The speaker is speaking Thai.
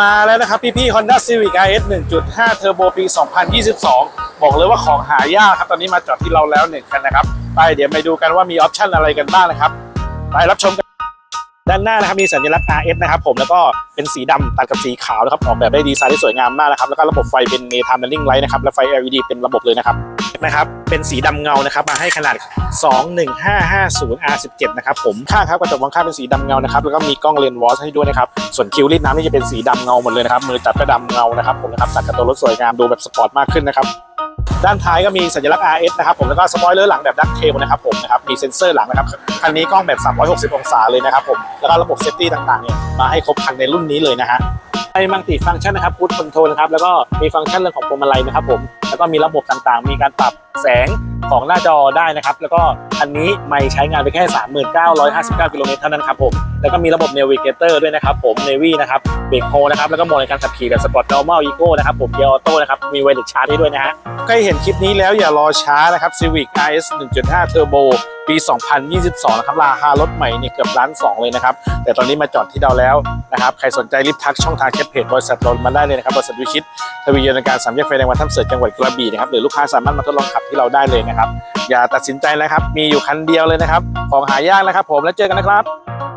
มาแล้วนะครับพี่ๆ Honda Civic RS 1.5 Turbo ปี 2022 บอกเลยว่าของหายากครับตอนนี้มาจอดที่เราแล้วหนึ่งคันนะครับ ไปเดี๋ยวไปดูกันว่ามีออปชั่นอะไรกันบ้างนะครับ ไปรับชมกัน ด้านหน้านะครับมีสัญลักษณ์ RS นะครับผมแล้วก็เป็นสีดำตัดกับสีขาวนะครับออกแบบได้ดีไซน์ที่สวยงามมากนะครับแล้วก็ระบบไฟเป็น Daytime Running Light นะครับและไฟ LED เป็นระบบเลยนะครับนะครับเป็นสีดำเงานะครับมาให้ขนาด 21550 R17 นะครับผมข้างครับกระจกมองข้างเป็นสีดำเงานะครับแล้วก็มีกล้องเลนส์วอชให้ด้วยนะครับส่วนคิวรีดน้ำนี่จะเป็นสีดำเงาหมดเลยนะครับมือจับก็ดำเงานะครับผมนะครับตัดกับตัวรถสวยงามดูแบบสปอร์ตมากขึ้นนะครับ ด้านท้ายก็มีสัญลักษณ์ RS นะครับผมแล้วก็สปอยเลอร์หลังแบบดักเทลนะครับผมนะครับมีเซ็นเซอร์หลังนะครับคันนี้กล้องแบบ 360 องศาเลยนะครับผมแล้วก็ระบบเซฟตี้ต่างๆเนี่ยมาให้ครบครันในรุ่นนี้เลยนะฮะไอ้มังติฟังก์ชันนะครับพุทคอนโทรลนะครับแล้วก็มีฟังก์ชันเรื่องของพวงมาลัยนะครับผม แล้วก็มีระบบต่างๆ มีการปรับแสงของหน้าจอได้นะครับ แล้วก็อันนี้ไม่ใช้งานไปแค่ 3959กิโลเมตรเท่านั้นครับผม แล้วก็มีระบบ Navigator ด้วยนะครับผม Navy นะครับเบรกโฮนะครับ แล้วก็โหมดในการขับขี่แบบสปอร์ตนอร์มัลอีโก้นะครับผมเกียร์ออโต้นะครับ มีไวเลสชาร์จให้ด้วยนะฮะใครเห็นคลิปนี้แล้วอย่ารอช้านะครับ Civic RS 1.5 Turbo ปี 2022 นะครับ ราคารถใหม่เนี่ยเกือบล้านสองเลยนะครับ แต่ตอนนี้มาจอดที่เราแล้วนะครับ ใครสนใจรีบทักช่องทางแคปเพจบริษัทรถมาได้เลยนะครับ บริษัทวิชิตทวียนการสามแยกไฟแดงวัดถ้ำเสือจังหวัดกระบี่นะครับ หรือลูกค้าสามารถมาทดลองขับที่เราได้เลยนะครับ อย่าตัดสินใจนะครับ มีอยู่คันเดียวเลยนะครับ ของหายากนะครับ ผม แล้วเจอกันนะครับ